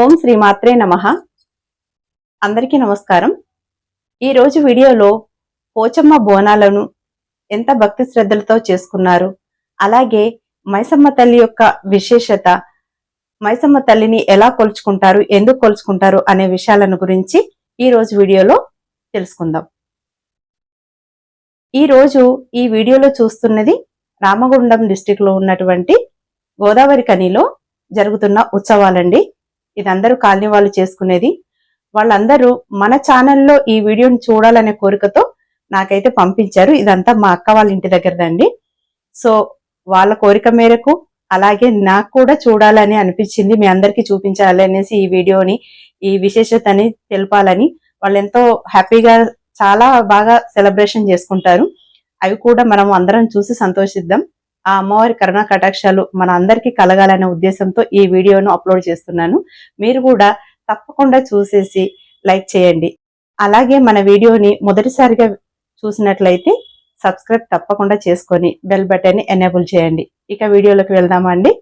ఓం శ్రీమాత్రే నమ. అందరికీ నమస్కారం. ఈరోజు వీడియోలో పోచమ్మ బోనాలను ఎంత భక్తి శ్రద్ధలతో చేసుకున్నారు అలాగే మైసమ్మ తల్లి యొక్క విశేషత మైసమ్మ తల్లిని ఎలా కొలుచుకుంటారు ఎందుకు కొలుచుకుంటారు అనే విషయాలను గురించి ఈ రోజు వీడియోలో తెలుసుకుందాం. ఈ రోజు ఈ వీడియోలో చూస్తున్నది రామగుండం డిస్టిక్లో ఉన్నటువంటి గోదావరి కనిలో జరుగుతున్న ఉత్సవాలండి. ఇది అందరూ కాలనీ వాళ్ళు చేసుకునేది. వాళ్ళందరూ మన ఛానల్లో ఈ వీడియోని చూడాలనే కోరికతో నాకైతే పంపించారు. ఇదంతా మా అక్క వాళ్ళ ఇంటి దగ్గరదండి. సో వాళ్ళ కోరిక మేరకు అలాగే నాకు కూడా చూడాలని అనిపించింది. మీ అందరికీ చూపించాలి అనేసి ఈ వీడియోని ఈ విశేషతని తెలపాలని. వాళ్ళు ఎంతో హ్యాపీగా చాలా బాగా సెలబ్రేషన్ చేసుకుంటారు. అవి కూడా మనం అందరం చూసి సంతోషిద్దాం. ఆ అమ్మవారి కరుణా కటాక్షాలు మన అందరికీ కలగాలనే ఉద్దేశంతో ఈ వీడియోను అప్లోడ్ చేస్తున్నాను. మీరు కూడా తప్పకుండా చూసేసి లైక్ చేయండి. అలాగే మన వీడియోని మొదటిసారిగా చూసినట్లయితే సబ్స్క్రైబ్ తప్పకుండా చేసుకొని బెల్ బటన్ని ఎనేబుల్ చేయండి. ఇక వీడియోలోకి వెళ్దామా అండి?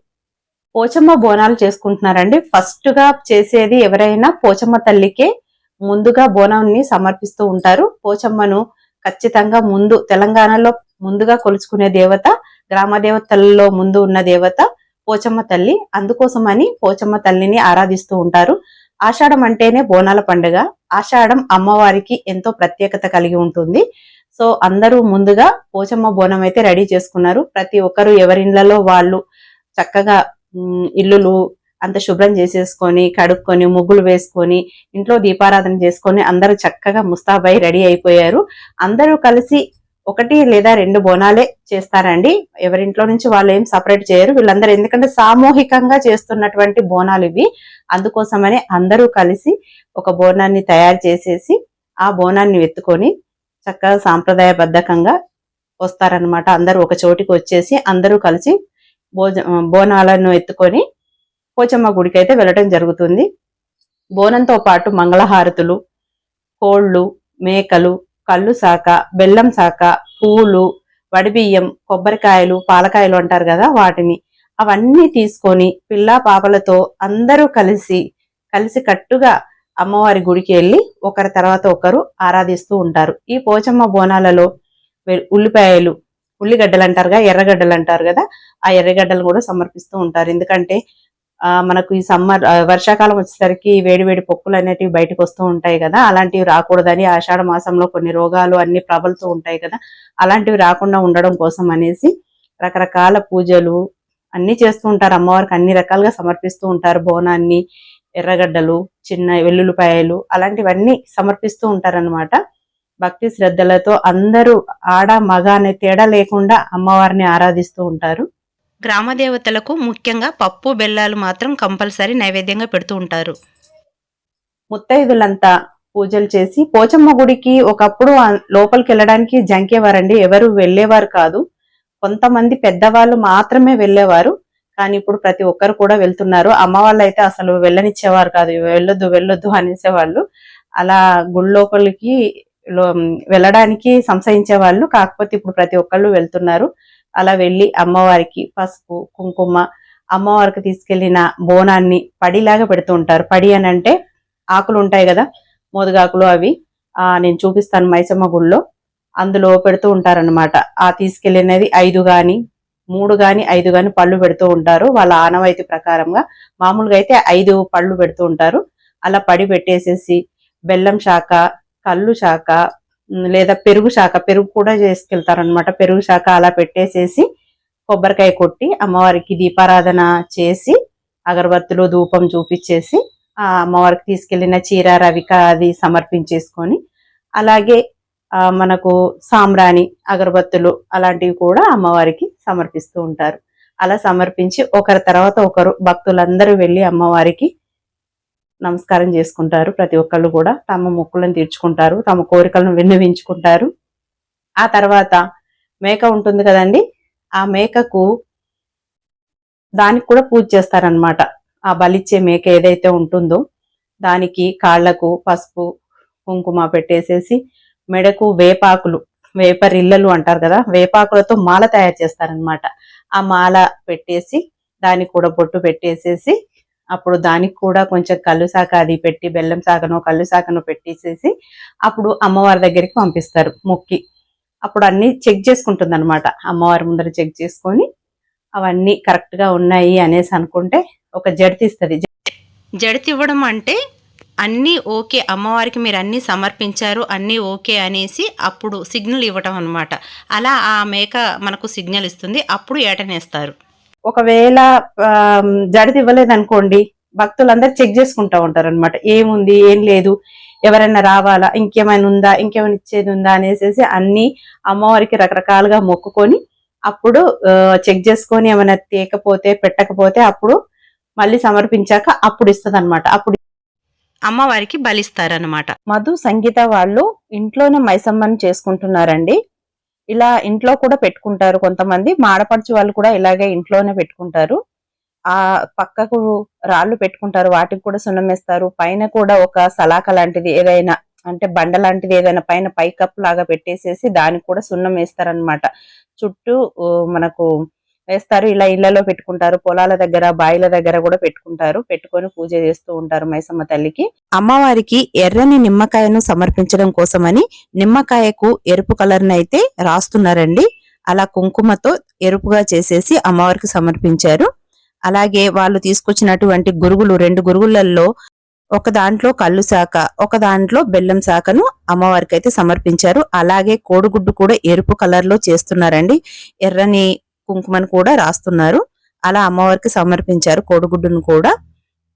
పోచమ్మ బోనాలు చేసుకుంటున్నారండి. ఫస్ట్గా చేసేది ఎవరైనా పోచమ్మ తల్లికే ముందుగా బోనాన్ని సమర్పిస్తూ ఉంటారు. పోచమ్మను ఖచ్చితంగా ముందు తెలంగాణలో ముందుగా కొలుచుకునే దేవత గ్రామదేవతల్లో ముందు ఉన్న దేవత పోచమ్మ తల్లి. అందుకోసమని పోచమ్మ తల్లిని ఆరాధిస్తూ ఉంటారు. ఆషాఢం అంటేనే బోనాల పండుగ. ఆషాఢం అమ్మవారికి ఎంతో ప్రత్యేకత కలిగి ఉంటుంది. సో అందరూ ముందుగా పోచమ్మ బోనం అయితే రెడీ చేసుకున్నారు. ప్రతి ఒక్కరు ఎవరిళ్ళలో వాళ్ళు చక్కగా ఇల్లులు అంత శుభ్రం చేసేసుకొని కడుక్కొని ముగ్గులు వేసుకొని ఇంట్లో దీపారాధన చేసుకొని అందరూ చక్కగా ముస్తాబై రెడీ అయిపోయారు. అందరూ కలిసి ఒకటి లేదా రెండు బోనాలే చేస్తారండి. ఎవరింట్లో నుంచి వాళ్ళు ఏం సపరేట్ చేయరు. వీళ్ళందరూ ఎందుకంటే సామూహికంగా చేస్తున్నటువంటి బోనాలు ఇవి. అందుకోసమని అందరూ కలిసి ఒక బోనాన్ని తయారు చేసేసి ఆ బోనాన్ని ఎత్తుకొని చక్కగా సాంప్రదాయబద్ధకంగా వస్తారనమాట అందరూ ఒక చోటికి వచ్చేసి అందరూ కలిసి భోజ బోనాలను ఎత్తుకొని పోచమ్మ గుడికి అయితే వెళ్ళటం జరుగుతుంది. బోనంతో పాటు మంగళహారతులు కోళ్ళు మేకలు కళ్ళు శాఖ బెల్లం శాఖ పూలు వడిబియ్యం కొబ్బరికాయలు పాలకాయలు అంటారు కదా వాటిని. అవన్నీ తీసుకొని పిల్ల పాపలతో అందరూ కలిసి కలిసి కట్టుగా అమ్మవారి గుడికి వెళ్ళి ఒకరి తర్వాత ఒకరు ఆరాధిస్తూ ఉంటారు. ఈ పోచమ్మ బోనాలలో ఉల్లిపాయలు ఉల్లిగడ్డలు అంటారుగా ఎర్రగడ్డలు అంటారు కదా ఆ ఎర్రగడ్డలు కూడా సమర్పిస్తూ ఉంటారు. ఎందుకంటే మనకు ఈ సమ్మర్ వర్షాకాలం వచ్చేసరికి వేడి వేడి పొక్కులు అనేటివి బయటకు వస్తూ ఉంటాయి కదా. అలాంటివి రాకూడదని ఆషాఢ మాసంలో కొన్ని రోగాలు అన్ని ప్రబలుతూ ఉంటాయి కదా. అలాంటివి రాకుండా ఉండడం కోసం అనేసి రకరకాల పూజలు అన్ని చేస్తూ ఉంటారు. అమ్మవారికి అన్ని రకాలుగా సమర్పిస్తూ ఉంటారు. బోనాన్ని ఎర్రగడ్డలు చిన్న వెల్లుల్లిపాయలు అలాంటివన్నీ సమర్పిస్తూ ఉంటారన్నమాట. భక్తి శ్రద్ధలతో అందరూ ఆడ మగ అనే తేడా లేకుండా అమ్మవారిని ఆరాధిస్తూ ఉంటారు. గ్రామ దేవతలకు ముఖ్యంగా పప్పు బెల్లాలు మాత్రం కంపల్సరీ నైవేద్యంగా పెడుతూ ఉంటారు. ముత్తైదులంతా పూజలు చేసి పోచమ్మ గుడికి ఒకప్పుడు లోపలికి వెళ్ళడానికి జంకేవారండి. ఎవరు వెళ్ళేవారు కాదు. కొంతమంది పెద్దవాళ్ళు మాత్రమే వెళ్ళేవారు. కానీ ఇప్పుడు ప్రతి ఒక్కరు కూడా వెళ్తున్నారు. అమ్మ వాళ్ళు అయితే అసలు వెళ్ళనిచ్చేవారు కాదు. వెళ్ళొద్దు వెళ్ళొద్దు అనేసేవాళ్ళు. అలా గుడి లోపలికి వెళ్ళడానికి వెళ్ళడానికి సంశయించేవాళ్ళు. కాకపోతే ఇప్పుడు ప్రతి ఒక్కళ్ళు వెళ్తున్నారు. అలా వెళ్ళి అమ్మవారికి పసుపు కుంకుమ అమ్మవారికి తీసుకెళ్ళిన బోనాన్ని పడిలాగా పెడుతూ ఉంటారు. పడి అని అంటే ఆకులు ఉంటాయి కదా మోదుగాకులు అవి. ఆ నేను చూపిస్తాను మైసమ్మ గుళ్ళో. అందులో పెడుతూ ఉంటారన్నమాట. ఆ తీసుకెళ్ళినది ఐదు గాని మూడు గాని ఐదు గాని పళ్ళు పెడుతూ ఉంటారు. వాళ్ళ ఆనవాయితీ ప్రకారంగా మామూలుగా అయితే ఐదు పళ్ళు పెడుతూ ఉంటారు. అలా పడి పెట్టేసేసి బెల్లం శాఖ కళ్ళు శాఖ లేదా పెరుగు శాఖ పెరుగు కూడా చేసుకెళ్తారు అనమాట పెరుగు శాఖ అలా పెట్టేసేసి కొబ్బరికాయ కొట్టి అమ్మవారికి దీపారాధన చేసి అగరబత్తులు ధూపం చూపించేసి ఆ అమ్మవారికి తీసుకెళ్ళిన చీర రవిక అది సమర్పించేసుకొని అలాగే మనకు సాంబ్రాణి అగరబత్తులు అలాంటివి కూడా అమ్మవారికి సమర్పిస్తూ ఉంటారు. అలా సమర్పించి ఒకరి తర్వాత ఒకరు భక్తులందరూ వెళ్ళి అమ్మవారికి నమస్కారం చేసుకుంటారు. ప్రతి ఒక్కళ్ళు కూడా తమ మొక్కులను తీర్చుకుంటారు. తమ కోరికలను విన్నవించుకుంటారు. ఆ తర్వాత మేక ఉంటుంది కదండి. ఆ మేకకు దానికి కూడా పూజ చేస్తారనమాట ఆ బలిచ్చే మేక ఏదైతే ఉంటుందో దానికి కాళ్ళకు పసుపు కుంకుమ పెట్టేసేసి మెడకు వేపాకులు వేపరిల్లలు అంటారు కదా వేపాకులతో మాల తయారు చేస్తారనమాట ఆ మాల పెట్టేసి దానికి కూడా బొట్టు పెట్టేసేసి అప్పుడు దానికి కూడా కొంచెం కళ్ళు శాఖ అది పెట్టి బెల్లం శాఖను కళ్ళు శాఖను పెట్టేసేసి అప్పుడు అమ్మవారి దగ్గరికి పంపిస్తారు మొక్కి. అప్పుడు అన్నీ చెక్ చేసుకుంటుంది అనమాట అమ్మవారి ముందర చెక్ చేసుకొని అవన్నీ కరెక్ట్గా ఉన్నాయి అనేసి అనుకుంటే ఒక జడితి ఇస్తుంది. జడితి ఇవ్వడం అంటే అన్నీ ఓకే అమ్మవారికి మీరు అన్నీ సమర్పించారు అన్నీ ఓకే అనేసి అప్పుడు సిగ్నల్ ఇవ్వటం అనమాట అలా ఆ మేక మనకు సిగ్నల్ ఇస్తుంది అప్పుడు ఏటనేస్తారు. ఒకవేళ జడితి ఇవ్వలేదు అనుకోండి భక్తులందరూ చెక్ చేసుకుంటా ఉంటారు అనమాట ఏముంది ఏం లేదు ఎవరైనా రావాలా ఇంకేమైనా ఉందా ఇంకేమైనా ఇచ్చేది ఉందా అనేసి అన్ని అమ్మవారికి రకరకాలుగా మొక్కుకొని అప్పుడు చెక్ చేసుకొని ఏమైనా తేకపోతే పెట్టకపోతే అప్పుడు మళ్ళీ సమర్పించాక అప్పుడు ఇస్తుంది అప్పుడు అమ్మవారికి బలిస్తారనమాట మధు సంగీత వాళ్ళు ఇంట్లోనే మైసమ్మని చేసుకుంటున్నారండి. ఇలా ఇంట్లో కూడా పెట్టుకుంటారు కొంతమంది. మాడపడుచు వాళ్ళు కూడా ఇలాగే ఇంట్లోనే పెట్టుకుంటారు. ఆ పక్కకు రాళ్ళు పెట్టుకుంటారు. వాటికి కూడా సున్నం వేస్తారు. పైన కూడా ఒక సలాక లాంటిది ఏదైనా అంటే బండ లాంటిది ఏదైనా పైన పైకప్పు లాగా పెట్టేసేసి దానికి కూడా సున్నం వేస్తారనమాట చుట్టూ మనకు వేస్తారు. ఇలా ఇళ్ళలో పెట్టుకుంటారు. పొలాల దగ్గర బాయిల దగ్గర కూడా పెట్టుకుంటారు. పెట్టుకొని పూజ చేస్తూ ఉంటారు మైసమ్మ తల్లికి. అమ్మవారికి ఎర్రని నిమ్మకాయను సమర్పించడం కోసమని నిమ్మకాయకు ఎరుపు కలర్ అయితే రాస్తున్నారండి. అలా కుంకుమతో ఎరుపుగా చేసేసి అమ్మవారికి సమర్పించారు. అలాగే వాళ్ళు తీసుకొచ్చినటువంటి గురుగులు రెండు గురుగులలో ఒక దాంట్లో కళ్ళు శాఖ ఒక దాంట్లో బెల్లం శాఖను అమ్మవారికి అయితే సమర్పించారు. అలాగే కోడిగుడ్డు కూడా ఎరుపు కలర్లో చేస్తున్నారండి. ఎర్రని కుంకుమను కూడా రాస్తున్నారు. అలా అమ్మవారికి సమర్పించారు. కోడిగుడ్డును కూడా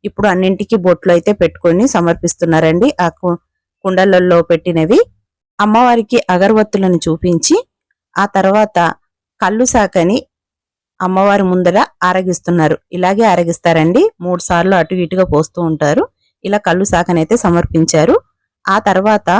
ఇప్పుడు అన్నింటికి బొట్లు అయితే పెట్టుకొని సమర్పిస్తున్నారండి. ఆ కుండలలో పెట్టినవి. అమ్మవారికి అగరవత్తులను చూపించి ఆ తర్వాత కళ్ళు సాకని అమ్మవారి ముందర ఆరగిస్తున్నారు. ఇలాగే ఆరగిస్తారండి. మూడు సార్లు అటు ఇటుగా పోస్తూ ఉంటారు. ఇలా కళ్ళు సాకనైతే సమర్పించారు. ఆ తర్వాత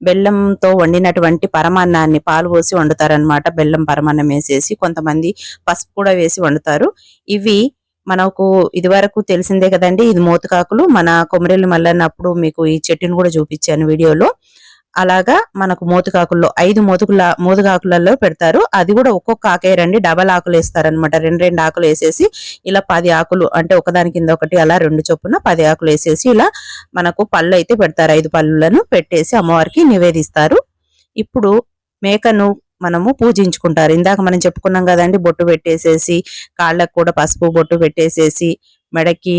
బెల్లంతో వండినటువంటి పరమాన్నాన్ని పాలు పోసి వండుతారనమాట బెల్లం పరమాన్నం వేసేసి కొంతమంది పసుపు కూడా వేసి వండుతారు. ఇవి మనకు ఇదివరకు తెలిసిందే కదండి ఇది మోతుకాకులు. మన కొమరెల్లి మల్లన్నప్పుడు మీకు ఈ చెట్టును కూడా చూపించాను వీడియోలో. అలాగా మనకు మోతుకాకుల్లో ఐదు మోతుకుల మోతుకాకులలో పెడతారు. అది కూడా ఒక్కొక్క ఆకే రండి డబల్ ఆకులు వేస్తారనమాట రెండు రెండు ఆకులు వేసేసి ఇలా పది ఆకులు అంటే ఒకదాని కింద ఒకటి అలా రెండు చొప్పున పది ఆకులు వేసేసి ఇలా మనకు పళ్ళు అయితే పెడతారు. ఐదు పళ్ళులను పెట్టేసి అమ్మవారికి నివేదిస్తారు. ఇప్పుడు మేకను మనము పూజించుకుంటారు. ఇందాక మనం చెప్పుకున్నాం కదండి బొట్టు పెట్టేసేసి కాళ్ళకు కూడా పసుపు బొట్టు పెట్టేసేసి మెడకి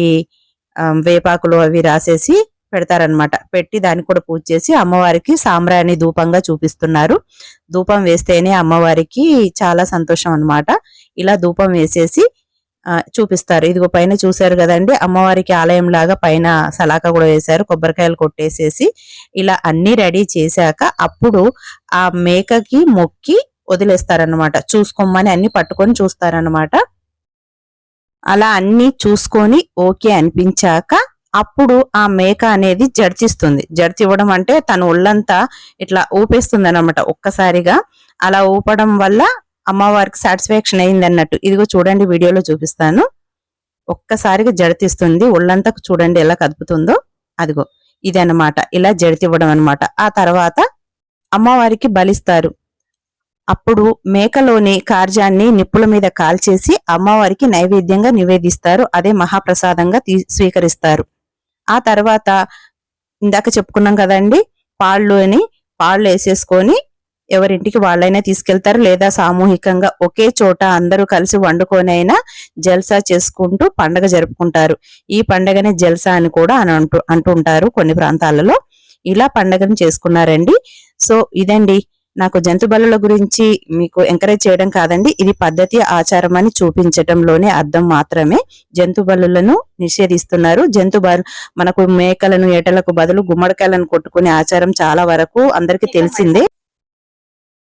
వేపాకులు అవి రాసేసి పెడతారనమాట పెట్టి దాన్ని కూడా పూజ చేసి అమ్మవారికి సాంబ్రాణి ధూపంగా చూపిస్తున్నారు. ధూపం వేస్తేనే అమ్మవారికి చాలా సంతోషం అనమాట ఇలా ధూపం వేసేసి చూపిస్తారు. ఇదిగో పైన చూశారు కదండి అమ్మవారికి ఆలయం లాగా పైన సలాక కూడా వేశారు కొబ్బరికాయలు కొట్టేసేసి ఇలా అన్ని రెడీ చేశాక అప్పుడు ఆ మేకకి మొక్కి వదిలేస్తారనమాట చూసుకోమని అన్ని పట్టుకొని చూస్తారనమాట అలా అన్ని చూసుకొని ఓకే అనిపించాక అప్పుడు ఆ మేక అనేది జడ్చిస్తుంది. జడ్చివ్వడం అంటే తన ఒళ్ళంతా ఇట్లా ఊపేస్తుంది అనమాట ఒక్కసారిగా. అలా ఊపడం వల్ల అమ్మవారికి సాటిస్ఫాక్షన్ అయింది అన్నట్టు ఇదిగో చూడండి వీడియోలో చూపిస్తాను. ఒక్కసారిగా జడితిస్తుంది. ఒళ్ళంతా చూడండి ఎలా కదుపుతుందో. అదిగో ఇది అన్నమాట ఇలా జడితివ్వడం అనమాట ఆ తర్వాత అమ్మవారికి బలిస్తారు. అప్పుడు మేకలోని కార్జాన్ని నిప్పుల మీద కాల్చేసి అమ్మవారికి నైవేద్యంగా నివేదిస్తారు. అదే మహాప్రసాదంగా తీ స్వీకరిస్తారు. ఆ తర్వాత ఇందాక చెప్పుకున్నాం కదండి పాళ్ళు అని పాళ్ళు వేసేసుకొని ఎవరింటికి వాళ్ళైనా తీసుకెళ్తారు. లేదా సామూహికంగా ఒకే చోట అందరూ కలిసి వండుకొని అయినా జల్సా చేసుకుంటూ పండగ జరుపుకుంటారు. ఈ పండగనే జల్సా అని కూడా అని అంటూ అంటుంటారు కొన్ని ప్రాంతాలలో. ఇలా పండగను చేసుకున్నారండి. సో ఇదండి. నాకు జంతు బలుల గురించి మీకు ఎంకరేజ్ చేయడం కాదండి. ఇది పద్ధతి ఆచారం అని చూపించటంలోనే అర్థం మాత్రమే. జంతు బలులను నిషేధిస్తున్నారు. జంతు మనకు మేకలను ఏటలకు బదులు గుమ్మడికాయలను కొట్టుకునే ఆచారం చాలా వరకు అందరికీ తెలిసిందే.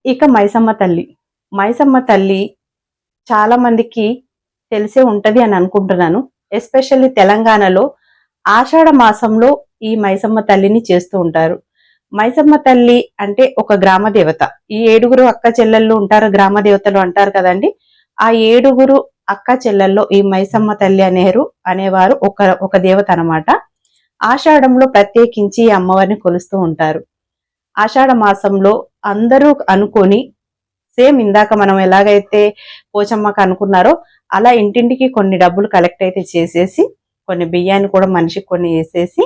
ఇక మైసమ్మ తల్లి. మైసమ్మ తల్లి చాలా మందికి తెలిసే ఉంటది అని అనుకుంటున్నాను. ఎస్పెషల్లీ తెలంగాణలో ఆషాఢ మాసంలో ఈ మైసమ్మ తల్లిని చేస్తూ ఉంటారు. మైసమ్మ తల్లి అంటే ఒక గ్రామ దేవత. ఈ ఏడుగురు అక్క చెల్లెళ్ళు ఉంటారు గ్రామ దేవతలు అంటారు కదండి. ఆ ఏడుగురు అక్క చెల్లెల్లో ఈ మైసమ్మ తల్లి అనేరు అనేవారు ఒక ఒక దేవత అన్నమాట. ఆషాఢంలో ప్రత్యేకించి ఈ అమ్మవారిని కొలుస్తూ ఉంటారు. ఆషాఢ మాసంలో అందరూ అనుకొని సేమ్ ఇందాక మనం ఎలాగైతే పోచమ్మకు అనుకున్నారో అలా ఇంటింటికి కొన్ని డబ్బులు కలెక్ట్ అయితే చేసేసి కొన్ని బియ్యాన్ని కూడా మనిషికి కొన్ని వేసేసి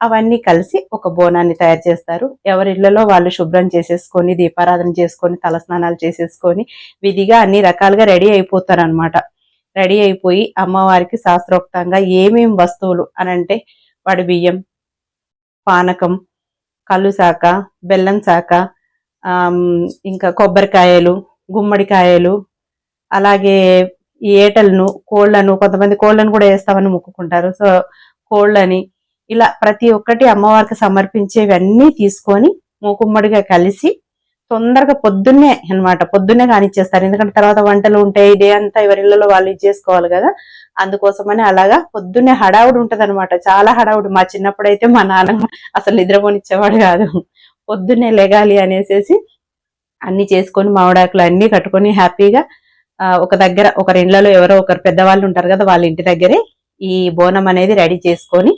అవన్నీ కలిసి ఒక బోనాన్ని తయారు చేస్తారు. ఎవరి ఇళ్ళలో వాళ్ళు శుభ్రం చేసేసుకొని దీపారాధన చేసుకొని తలస్నానాలు చేసేసుకొని విధిగా అన్ని రకాలుగా రెడీ అయిపోతారు అనమాట రెడీ అయిపోయి అమ్మవారికి శాస్త్రోక్తంగా ఏమేమి వస్తువులు అనంటే వాడి బియ్యం పానకం కళ్ళు శాక బెల్లం శాక ఇంకా కొబ్బరికాయలు గుమ్మడికాయలు అలాగే ఏటలను కోళ్ళను కొంతమంది కోళ్ళను కూడా వేస్తామని మొక్కుకుంటారు. సో కోళ్ళని ఇలా ప్రతి ఒక్కటి అమ్మవారికి సమర్పించేవన్నీ తీసుకొని మూకుమ్మడిగా కలిసి తొందరగా పొద్దున్నే అనమాట పొద్దున్నే కానిచ్చేస్తారు. ఎందుకంటే తర్వాత వంటలు ఉంటాయి ఇదే అంతా ఎవరిళ్ళలో వాళ్ళు ఇచ్చేసుకోవాలి కదా. అందుకోసమని అలాగా పొద్దున్నే హడావుడు ఉంటదనమాట చాలా హడావుడు. మా చిన్నప్పుడు అయితే మా నాన్న అసలు నిద్రపోనిచ్చేవాడు కాదు. పొద్దున్నే లెగాలి అనేసి అన్ని చేసుకొని మామిడాకులు అన్ని కట్టుకొని హ్యాపీగా ఒక దగ్గర ఒకరి ఎవరో ఒకరు పెద్దవాళ్ళు ఉంటారు కదా వాళ్ళ ఇంటి దగ్గరే ఈ బోనం అనేది రెడీ చేసుకొని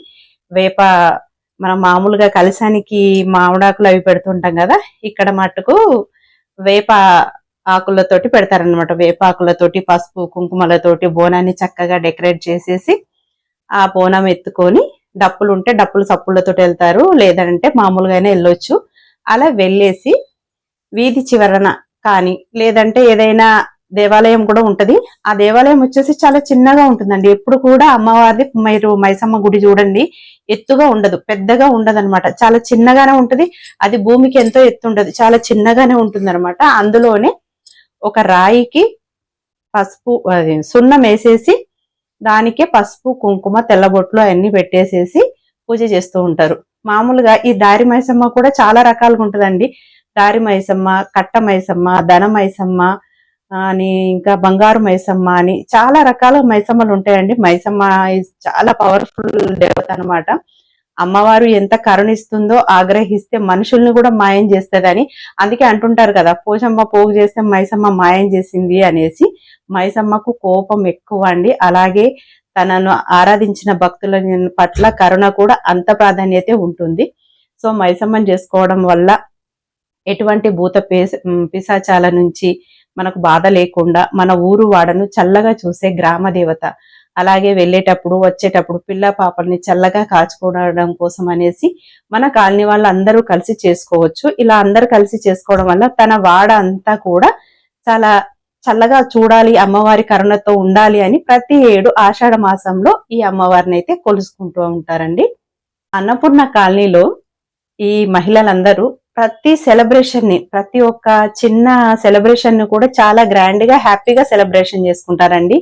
వేప మనం మామూలుగా కలసానికి మామిడాకులు అవి పెడుతుంటాం కదా ఇక్కడ మట్టుకు వేప ఆకులతోటి పెడతారనమాట వేప ఆకులతోటి పసుపు కుంకుమలతోటి బోనాన్ని చక్కగా డెకరేట్ చేసేసి ఆ బోనం ఎత్తుకొని డప్పులు ఉంటే డప్పులు సప్పులతో వెళ్తారు లేదంటే మామూలుగానే వెళ్ళొచ్చు. అలా వెళ్ళేసి వీధి చివరన కానీ లేదంటే ఏదైనా దేవాలయం కూడా ఉంటది. ఆ దేవాలయం వచ్చేసి చాలా చిన్నగా ఉంటుందండి. ఎప్పుడు కూడా అమ్మవారిది మీరు మైసమ్మ గుడి చూడండి ఎత్తుగా ఉండదు పెద్దగా ఉండదు చాలా చిన్నగానే ఉంటది. అది భూమికి ఎంతో ఎత్తు ఉండదు. చాలా చిన్నగానే ఉంటుంది అందులోనే ఒక రాయికి పసుపు అది సున్నం వేసేసి దానికే పసుపు కుంకుమ తెల్లబొట్లు అవన్నీ పెట్టేసేసి పూజ చేస్తూ ఉంటారు. మామూలుగా ఈ దారి మైసమ్మ కూడా చాలా రకాలుగా ఉంటుందండి. దారి మైసమ్మ కట్ట మైసమ్మ ధన మైసమ్మ అని ఇంకా బంగారు మైసమ్మ అని చాలా రకాల మైసమ్మలు ఉంటాయండి. మైసమ్మ చాలా పవర్ఫుల్ దేవత అనమాట అమ్మవారు ఎంత కరుణిస్తుందో ఆగ్రహిస్తే మనుషుల్ని కూడా మాయం చేస్తుందని అందుకే అంటుంటారు కదా పోషమ్మ పోగు చేస్తే మైసమ్మ మాయం చేసింది అనేసి. మైసమ్మకు కోపం ఎక్కువ అండి. అలాగే తనను ఆరాధించిన భక్తుల పట్ల కరుణ కూడా అంత ప్రాధాన్యత ఉంటుంది. సో మైసమ్మని చేసుకోవడం వల్ల ఎటువంటి భూత పిశాచాల నుంచి మనకు బాధ లేకుండా మన ఊరు వాడను చల్లగా చూసే గ్రామ దేవత. అలాగే వెళ్ళేటప్పుడు వచ్చేటప్పుడు పిల్ల పాపల్ని చల్లగా కాచుకోవడం కోసం అనేసి మన కాలనీ వాళ్ళు అందరూ కలిసి చేసుకోవచ్చు. ఇలా అందరు కలిసి చేసుకోవడం వల్ల తన వాడ అంతా కూడా చాలా చల్లగా చూడాలి అమ్మవారి కరుణతో ఉండాలి అని ప్రతి ఏడు ఆషాఢ మాసంలో ఈ అమ్మవారిని అయితే కొలుసుకుంటూ ఉంటారండి. అన్నపూర్ణ కాలనీలో ఈ మహిళలందరూ ప్రతి సెలబ్రేషన్ని ప్రతి ఒక్క చిన్న సెలబ్రేషన్ని కూడా చాలా గ్రాండ్గా హ్యాపీగా సెలబ్రేషన్ చేసుకుంటారండి.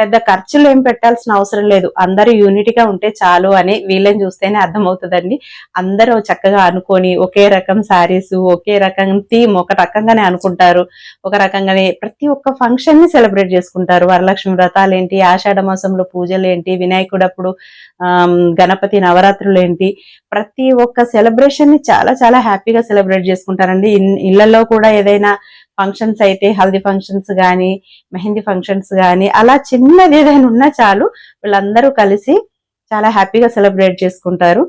పెద్ద ఖర్చులు ఏం పెట్టాల్సిన అవసరం లేదు. అందరూ యూనిట్గా ఉంటే చాలు అని వీళ్ళని చూస్తేనే అర్థమవుతుందండి. అందరూ చక్కగా అనుకొని ఒకే రకం శారీస్ ఒకే రకం థీమ్ ఒక రకంగానే అనుకుంటారు. ఒక రకంగానే ప్రతి ఒక్క ఫంక్షన్ని సెలబ్రేట్ చేసుకుంటారు. వరలక్ష్మి వ్రతాలు ఏంటి ఆషాఢ మాసంలో పూజలు ఏంటి వినాయకుడు అప్పుడు గణపతి నవరాత్రులు ఏంటి ప్రతి ఒక్క సెలబ్రేషన్ని చాలా చాలా హ్యాపీగా సెలబ్రేట్ చేసుకుంటారండి. ఇళ్ళలో కూడా ఏదైనా ఫంక్షన్స్ అయితే హల్దీ ఫంక్షన్స్ కానీ మెహందీ ఫంక్షన్స్ కానీ అలా చిన్నది ఏదైనా ఉన్నా చాలు వీళ్ళందరూ కలిసి చాలా హ్యాపీగా సెలబ్రేట్ చేసుకుంటారు.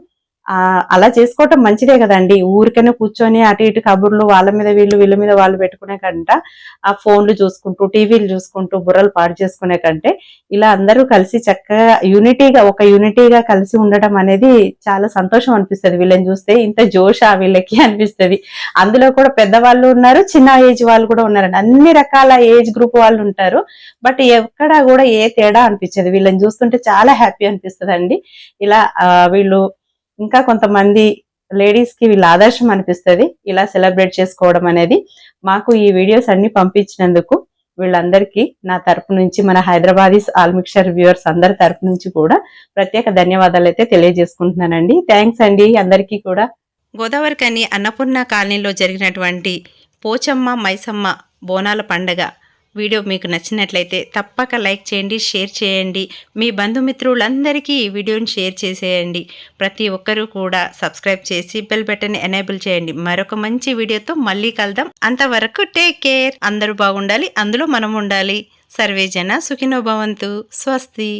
అలా చేసుకోవటం మంచిదే కదండి. ఊరికనే కూర్చొని అటు ఇటు కబుర్లు వాళ్ళ మీద వీళ్ళు వీళ్ళ మీద వాళ్ళు పెట్టుకునే కంట ఆ ఫోన్లు చూసుకుంటూ టీవీలు చూసుకుంటూ బుర్రలు పాడు చేసుకునే కంటే ఇలా అందరూ కలిసి చక్కగా యూనిటీగా ఒక యూనిటీగా కలిసి ఉండటం అనేది చాలా సంతోషం అనిపిస్తుంది. వీళ్ళని చూస్తే ఇంత జోష వీళ్ళకి అనిపిస్తుంది. అందులో కూడా పెద్దవాళ్ళు ఉన్నారు చిన్న ఏజ్ వాళ్ళు కూడా ఉన్నారండి. అన్ని రకాల ఏజ్ గ్రూప్ వాళ్ళు ఉంటారు. బట్ ఎక్కడా కూడా ఏ తేడా అనిపించదు. వీళ్ళని చూస్తుంటే చాలా హ్యాపీ అనిపిస్తుంది ఇలా వీళ్ళు ఇంకా కొంతమంది లేడీస్కి వీళ్ళ ఆదర్శం అనిపిస్తుంది ఇలా సెలబ్రేట్ చేసుకోవడం అనేది. మాకు ఈ వీడియోస్ అన్ని పంపించినందుకు వీళ్ళందరికీ నా తరపు నుంచి మన హైదరాబాదీస్ ఆల్మిక్షర్ వ్యూవర్స్ అందరి తరపు నుంచి కూడా ప్రత్యేక ధన్యవాదాలు అయితే తెలియజేసుకుంటున్నానండి. థ్యాంక్స్ అండి అందరికీ కూడా. గోదావరికని అన్నపూర్ణ కాలనీలో జరిగినటువంటి పోచమ్మ మైసమ్మ బోనాల పండగ వీడియో మీకు నచ్చినట్లయితే తప్పక లైక్ చేయండి షేర్ చేయండి. మీ బంధుమిత్రులందరికీ ఈ వీడియోని షేర్ చేసేయండి. ప్రతి ఒక్కరూ కూడా సబ్స్క్రైబ్ చేసి బెల్ బటన్ ఎనేబుల్ చేయండి. మరొక మంచి వీడియోతో మళ్ళీ కలుద్దాం. అంతవరకు టేక్ కేర్. అందరూ బాగుండాలి అందులో మనం ఉండాలి సర్వేజన సుఖినోభవంతు స్వస్తి.